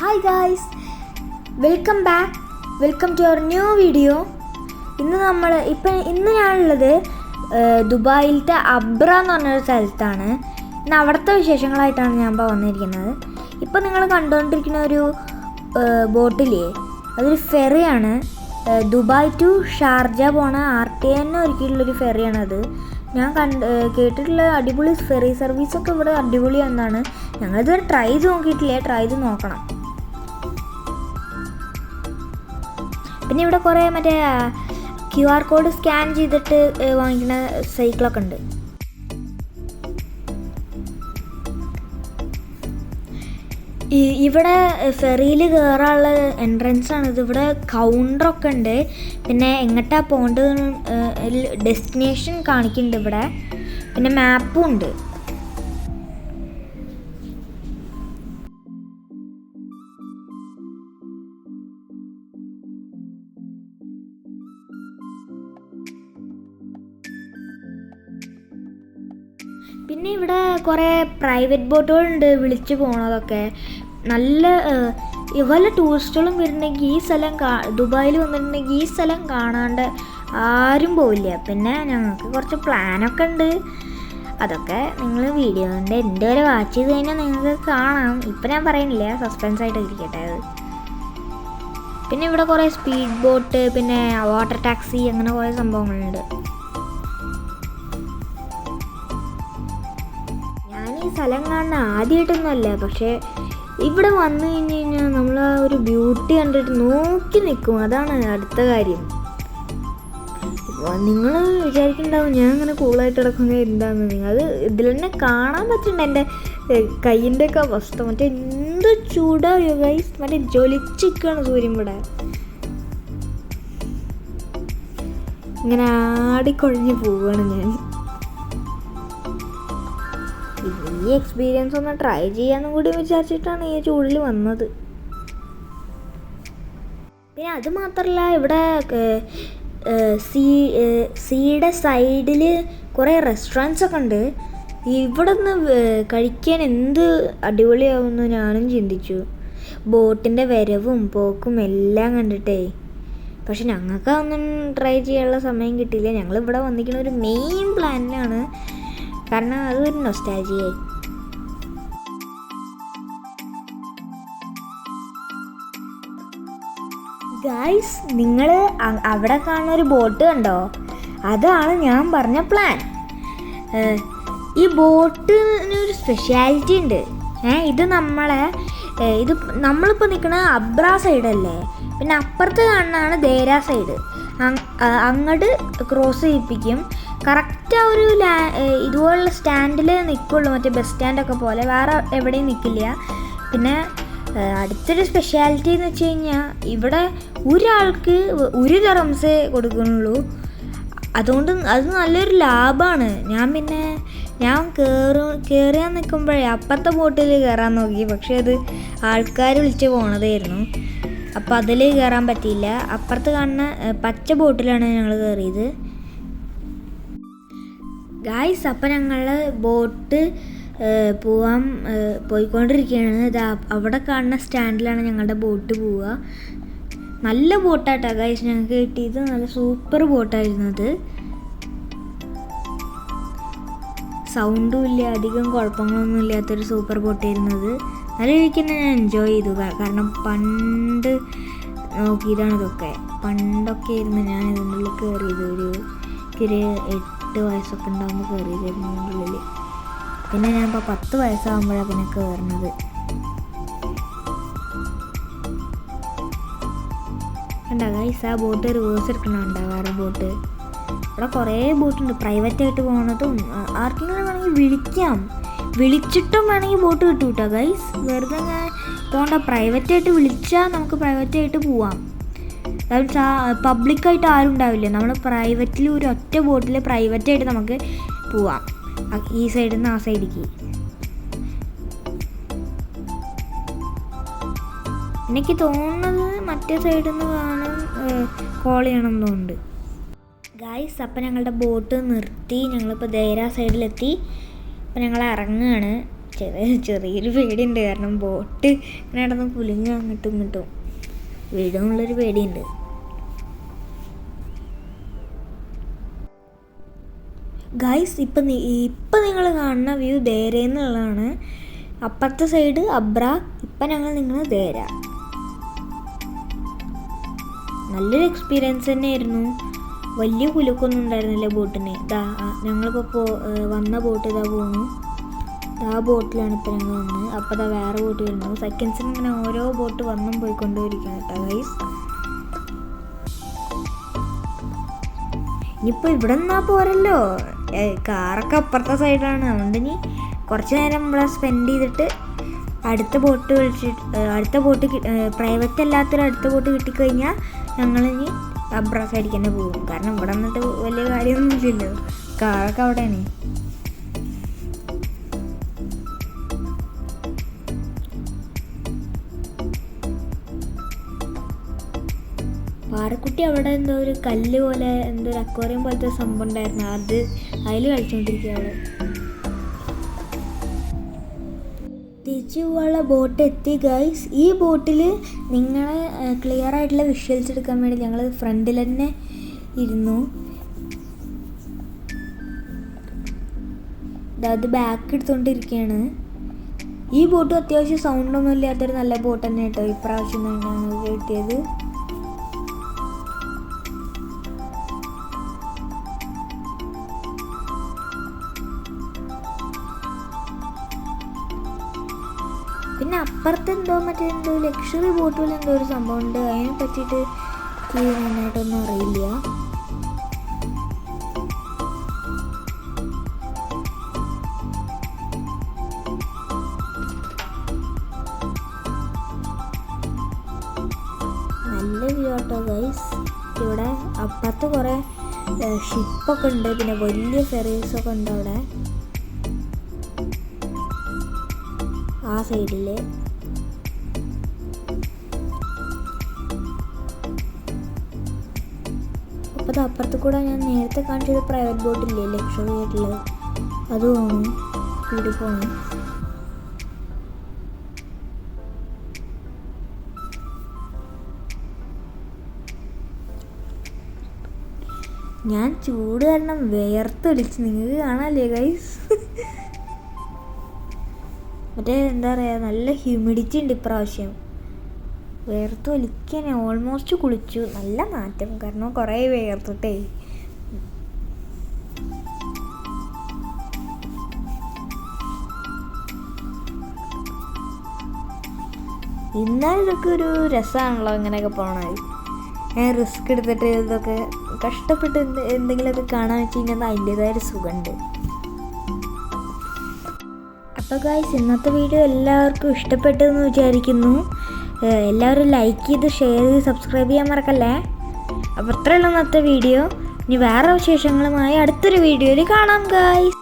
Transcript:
Hi guys welcome back welcome to our new video ഇന്ന് നമ്മൾ ഇപ്പം ഇന്ന് ഞാനുള്ളത് ദുബായിലത്തെ അബ്ര എന്ന് പറഞ്ഞൊരു സ്ഥലത്താണ്. ഇന്ന് അവിടുത്തെ വിശേഷങ്ങളായിട്ടാണ് ഞാൻ ഇപ്പോൾ വന്നിരിക്കുന്നത്. ഇപ്പം നിങ്ങൾ കണ്ടുകൊണ്ടിരിക്കുന്ന ഒരു ബോട്ടിലേ അതൊരു ഫെറിയാണ്. ദുബായ് ടു ഷാർജ പോണ ആർ ടി എൻ ഒരുക്കിയിട്ടുള്ളൊരു ഫെറിയാണത് ഞാൻ കണ്ട് കേട്ടിട്ടുള്ള അടിപൊളി ഫെറി സർവീസൊക്കെ ഇവിടെ അടിപൊളിയാണെന്നാണ്. ഞങ്ങളിതുവരെ ട്രൈ ചെയ്ത് നോക്കിയിട്ടില്ല. ട്രൈ ചെയ്ത് നോക്കണം. പിന്നെ ഇവിടെ കുറേ മറ്റേ ക്യു ആർ കോഡ് സ്കാൻ ചെയ്തിട്ട് വാങ്ങിക്കുന്ന സൈക്കിളൊക്കെ ഉണ്ട്. ഇവിടെ ഫെറിയിൽ കയറാനുള്ള എൻട്രൻസ് ആണ്. ഇത് ഇവിടെ കൗണ്ടറൊക്കെ ഉണ്ട്. പിന്നെ എങ്ങോട്ടാ പോകേണ്ടത് ഡെസ്റ്റിനേഷൻ കാണിക്കുന്നുണ്ട് ഇവിടെ. പിന്നെ മാപ്പും ഉണ്ട്. പിന്നെ ഇവിടെ കുറേ പ്രൈവറ്റ് ബോട്ടുകളുണ്ട് വിളിച്ചു പോണതൊക്കെ. നല്ല വല്ല ടൂറിസ്റ്റുകളും വരുന്നെങ്കിൽ ഈ സ്ഥലം കാ ദുബായിൽ വന്നിട്ടുണ്ടെങ്കിൽ ഈ സ്ഥലം കാണാണ്ട് ആരും പോവില്ല. പിന്നെ ഞങ്ങൾക്ക് കുറച്ച് പ്ലാനൊക്കെ ഉണ്ട്. അതൊക്കെ നിങ്ങൾ വീഡിയോന്റെ എന്റെ വരെ വാച്ച് ചെയ്ത് കഴിഞ്ഞാൽ നിങ്ങൾക്ക് കാണാം. ഇപ്പം ഞാൻ പറയുന്നില്ല സസ്പെൻസ് ആയിട്ട് ഇരിക്കട്ടെ അത്. പിന്നെ ഇവിടെ കുറേ സ്പീഡ് ബോട്ട് പിന്നെ വാട്ടർ ടാക്സി അങ്ങനെ കുറേ സംഭവങ്ങളുണ്ട്. സ്ഥലം കാണുന്ന ആദ്യമായിട്ടൊന്നുമല്ല പക്ഷേ ഇവിടെ വന്നു കഴിഞ്ഞ് കഴിഞ്ഞാൽ നമ്മൾ ആ ഒരു ബ്യൂട്ടി കണ്ടിട്ട് നോക്കി നിൽക്കും അതാണ് അടുത്ത കാര്യം. നിങ്ങൾ വിചാരിക്കുന്നുണ്ടാവും ഞാൻ അങ്ങനെ കൂളായിട്ട് കിടക്കുന്നത് എന്താന്ന്. നിങ്ങൾ അത് ഇതിൽ തന്നെ കാണാൻ പറ്റുന്നുണ്ട്. എന്റെ കയ്യിന്റെ ഒക്കെ അവസ്ഥ. മറ്റേ എന്ത് ചൂടായോ ഗൈസ് മറ്റേ ജ്വലിച്ചിരിക്കുകയാണ് സൂര്യൻ ഇവിടെ. ഇങ്ങനെ ആടിക്കൊഴിഞ്ഞ് പോവുകയാണ് ഞാൻ. ഈ എക്സ്പീരിയൻസ് ഒന്ന് ട്രൈ ചെയ്യാന്നും കൂടി വിചാരിച്ചിട്ടാണ് ഈ ചൂടിൽ വന്നത്. പിന്നെ അത് മാത്രമല്ല ഇവിടെ സീ സീയുടെ സൈഡിൽ കുറേ റെസ്റ്റോറന്റ്സ് ഒക്കെ ഉണ്ട്. ഇവിടെ നിന്ന് കഴിക്കാൻ എന്ത് അടിപൊളിയാവുമെന്ന് ഞാനും ചിന്തിച്ചു. ബോട്ടിന്റെ വരവും പോക്കും എല്ലാം കണ്ടിട്ടേ. പക്ഷെ ഞങ്ങൾക്ക് ഒന്നും ട്രൈ ചെയ്യാനുള്ള സമയം കിട്ടിയില്ല. ഞങ്ങൾ ഇവിടെ വന്നിരിക്കുന്ന ഒരു മെയിൻ പ്ലാനിലാണ് കാരണം അത് ഒരു നൊസ്റ്റാജിയായി ഗായ്സ് നിങ്ങൾ അവിടെ കാണുന്ന ഒരു ബോട്ട് കണ്ടോ? അതാണ് ഞാൻ പറഞ്ഞ പ്ലാൻ ഈ ബോട്ടിന് ഒരു സ്പെഷ്യാലിറ്റി ഉണ്ട്. ഏ ഇത് നമ്മളെ ഇത് നമ്മളിപ്പോൾ നിൽക്കുന്ന അബ്ര സൈഡല്ലേ? പിന്നെ അപ്പുറത്ത് കാണുന്നതാണ് ദേര സൈഡ്. അങ്ങോട്ട് ക്രോസ് ചെയ്യിപ്പിക്കും. കറക്റ്റ് ആ ഒരു ലാ സ്റ്റാൻഡിൽ നിൽക്കുള്ളൂ മറ്റേ ബസ് സ്റ്റാൻഡൊക്കെ പോലെ. വേറെ എവിടെയും നിൽക്കില്ല പിന്നെ അടുത്തൊരു സ്പെഷ്യാലിറ്റി എന്ന് വെച്ച് കഴിഞ്ഞാൽ ഇവിടെ ഒരാൾക്ക് ഒരു തെറംസേ കൊടുക്കുന്നുള്ളൂ. അതുകൊണ്ട് അത് നല്ലൊരു ലാഭമാണ് ഞാൻ പിന്നെ ഞാൻ കയറും കയറിയാൻ നിൽക്കുമ്പോഴേ അപ്പുറത്തെ ബോട്ടിൽ കയറാൻ നോക്കി. പക്ഷേ അത് ആൾക്കാർ വിളിച്ച് പോണതായിരുന്നു. അപ്പോൾ അതിൽ കയറാൻ പറ്റിയില്ല. അപ്പുറത്ത് കാണുന്ന പച്ച ബോട്ടിലാണ് ഞങ്ങൾ കയറിയത് ഗായ്സ് അപ്പം ഞങ്ങൾ ബോട്ട് പോവാൻ പോയിക്കൊണ്ടിരിക്കുകയാണ് ഇതാ അവിടെ കാണുന്ന സ്റ്റാൻഡിലാണ് ഞങ്ങളുടെ ബോട്ട് പോവുക നല്ല ബോട്ടാട്ടോ ഗായ്സ് ഞങ്ങൾക്ക് കിട്ടിയത് നല്ല സൂപ്പർ ബോട്ടായിരുന്നു അത്. സൗണ്ടും ഇല്ല അധികം കുഴപ്പങ്ങളൊന്നും ഇല്ലാത്തൊരു സൂപ്പർ ബോട്ടായിരുന്നു അത്. നല്ല രീതിക്ക് തന്നെ ഞാൻ എൻജോയ് ചെയ്തു കാരണം പണ്ട് നോക്കിയതാണ് ഇതൊക്കെ. പണ്ടൊക്കെ ആയിരുന്നു ഞാൻ ഇതിന്റെ കയറിയത്. ഒരു എനിക്കൊരു എട്ട് വയസ്സൊക്കെ ഉണ്ടാകുമ്പോൾ കയറിയതായിരുന്നു ഇതിന്റെ ഉള്ളിൽ പിന്നെ ഞാൻ ഇപ്പോൾ പത്ത് വയസ്സാകുമ്പോഴാണ് പിന്നെ കയറുന്നത് ഗൈസ് ആ ബോട്ട് റിവേഴ്സ് എടുക്കണുണ്ട് വേറെ ബോട്ട് ഇവിടെ കുറേ ബോട്ടുണ്ട് പ്രൈവറ്റ് ആയിട്ട് പോകുന്നതും ആർക്കെങ്കിലും വേണമെങ്കിൽ വിളിക്കാം. വിളിച്ചിട്ടും വേണമെങ്കിൽ ബോട്ട് കിട്ടും കേട്ടോ ഗൈസ് വെറുതെ ഞാൻ പോകണ്ട പ്രൈവറ്റ് ആയിട്ട് വിളിച്ചാൽ നമുക്ക് പ്രൈവറ്റ് അതായത് പബ്ലിക്കായിട്ട് ആരും ഉണ്ടാവില്ല. നമ്മൾ പ്രൈവറ്റിൽ ഒരു ഒറ്റ ബോട്ടിൽ പ്രൈവറ്റായിട്ട് നമുക്ക് പോവാം. ഈ സൈഡിൽ നിന്ന് ആ സൈഡിലേക്ക് എനിക്ക് തോന്നുന്നത് മറ്റേ സൈഡിൽ നിന്ന് കാണും കോൾ ചെയ്യണം എന്നുണ്ട് ഗായ്സ് അപ്പം ഞങ്ങളുടെ ബോട്ട് നിർത്തി. ഞങ്ങളിപ്പോൾ ദേര സൈഡിലെത്തി അപ്പം ഞങ്ങൾ ഇറങ്ങുകയാണ് ചെറിയ ചെറിയൊരു പേടിയുണ്ട്. കാരണം ബോട്ട് ഇങ്ങനെ നടന്ന് പുലിങ്ങ അങ്ങോട്ടും ഇങ്ങോട്ടും. വീഴുന്നുള്ളൊരു പേടിയുണ്ട്. ഗൈസ് ഇപ്പം ഇപ്പം നിങ്ങൾ കാണുന്ന വ്യൂ ദേരെ എന്നുള്ളതാണ്. അപ്പുറത്തെ സൈഡ് അബ്ര ഇപ്പം ഞങ്ങൾ നിങ്ങൾ ദേര നല്ലൊരു എക്സ്പീരിയൻസ് തന്നെയായിരുന്നു. വലിയ കുലുക്കൊന്നും ഉണ്ടായിരുന്നില്ല ബോട്ടിന്. ഇതാ ഞങ്ങളിപ്പോൾ പോ വന്ന ബോട്ട് ഇതാ പോണു. ആ ബോട്ടിലാണ് ഇപ്പം ഞങ്ങൾ വന്നത്. അപ്പോൾ അതാ വേറെ ബോട്ട് വരുന്നു സെക്കൻഡ്സിന് ഇങ്ങനെ ഓരോ ബോട്ട് വന്നും പോയിക്കൊണ്ടേയിരിക്കുകയാണ് കേട്ടോ ഗൈസ് ഇനിയിപ്പോൾ ഇവിടെ നിന്നാ പോരല്ലോ. കാറൊക്കെ അപ്പുറത്തെ സൈഡാണ് അതുകൊണ്ട് ഇനി കുറച്ച് നേരം നമ്മളെ സ്പെൻഡ് ചെയ്തിട്ട് അടുത്ത ബോട്ട് വിളിച്ചിട്ട് അടുത്ത ബോട്ട് പ്രൈവറ്റ് അല്ലാത്തൊരു അടുത്ത ബോട്ട് കിട്ടിക്കഴിഞ്ഞാൽ ഞങ്ങളിനി അബ്ര അടിക്കാൻ പോകും. കാരണം ഇവിടെ നിന്നിട്ട് വലിയ കാര്യമൊന്നും ഇല്ലല്ലോ കാറൊക്കെ അവിടെയാണ്. പാറക്കുട്ടി അവിടെ എന്തോ ഒരു കല്ല് പോലെ എന്തോ ഒരു അക്വേറിയം പോലത്തെ സംഭവം ഉണ്ടായിരുന്നു. അത് അതിൽ കളിച്ചുകൊണ്ടിരിക്കുക അവൾ തിരിച്ചു പോകാനുള്ള ബോട്ട് എത്തി ഗൈസ് ഈ ബോട്ടിൽ നിങ്ങളെ ക്ലിയർ ആയിട്ടുള്ള വിഷ്വൽസ് എടുക്കാൻ വേണ്ടി ഞങ്ങൾ ഫ്രണ്ടിൽ തന്നെ ഇരുന്നു. അത് ബാക്ക് എടുത്തുകൊണ്ടിരിക്കുകയാണ് ഈ ബോട്ടും അത്യാവശ്യം സൗണ്ടൊന്നും ഇല്ലാത്തൊരു നല്ല ബോട്ട് തന്നെ കേട്ടോ ഇപ്രാവശ്യം ഞങ്ങൾ കിട്ടിയത്. പിന്നെ അപ്പുറത്ത് എന്തോ മറ്റേ എന്തോ ലക്ഷറി ബോട്ടുകൾ എന്തോ ഒരു സംഭവം ഉണ്ട്. അതിനെ പറ്റിയിട്ട് നന്നായിട്ടൊന്നും അറിയില്ല. നല്ല വ്യൂ ആട്ടോ ഗൈസ് ഇവിടെ അപ്പുറത്ത് കുറേ ഷിപ്പൊക്കെ ഉണ്ട്. പിന്നെ വലിയ ഫെറീസൊക്കെ ഉണ്ട് അവിടെ. ആ സൈഡിൽ അപ്പോൾ അത് അപ്പുറത്ത് കൂടെ ഞാൻ നേരത്തെ കാണിച്ചൊരു പ്രൈവറ്റ് ബോട്ടില്ലേ ലക്ഷറി ആയിട്ടുള്ളത്? അത് പോകണം സ്പീഡിൽ പോകണം ഞാൻ ചൂട് കാരണം വേർത്തൊലിച്ച് നിങ്ങൾക്ക് കാണാല്ലേ ഗൈസ് മറ്റേ എന്താ പറയുക നല്ല ഹ്യൂമിഡിറ്റി ഉണ്ട് ഇപ്രാവശ്യം. വേർത്ത് ഒലിക്കാനെ ഓൾമോസ്റ്റ് കുളിച്ചു. നല്ല മാറ്റം. കാരണം കുറേ വേർത്തിട്ടേ. എന്നാൽ ഇതൊക്കെ ഒരു രസമാണല്ലോ അങ്ങനെയൊക്കെ പോകണത് ഞാൻ റിസ്ക് എടുത്തിട്ട് ഇതൊക്കെ കഷ്ടപ്പെട്ട് എന്ത് എന്തെങ്കിലുമൊക്കെ കാണാൻ വെച്ച് കഴിഞ്ഞാൽ അതിന്റെതായ സുഖമുണ്ട്. അപ്പോൾ ഗായ്സ് ഇന്നത്തെ വീഡിയോ എല്ലാവർക്കും ഇഷ്ടപ്പെട്ടു എന്ന് വിചാരിക്കുന്നു എല്ലാവരും ലൈക്ക് ചെയ്ത് ഷെയർ ചെയ്ത് സബ്സ്ക്രൈബ് ചെയ്യാൻ മറക്കല്ലേ? അപ്പോൾ അത്രയുള്ള ഇന്നത്തെ വീഡിയോ ഇനി വേറെ വിശേഷങ്ങളുമായി അടുത്തൊരു വീഡിയോയിൽ കാണാം ഗായ്സ്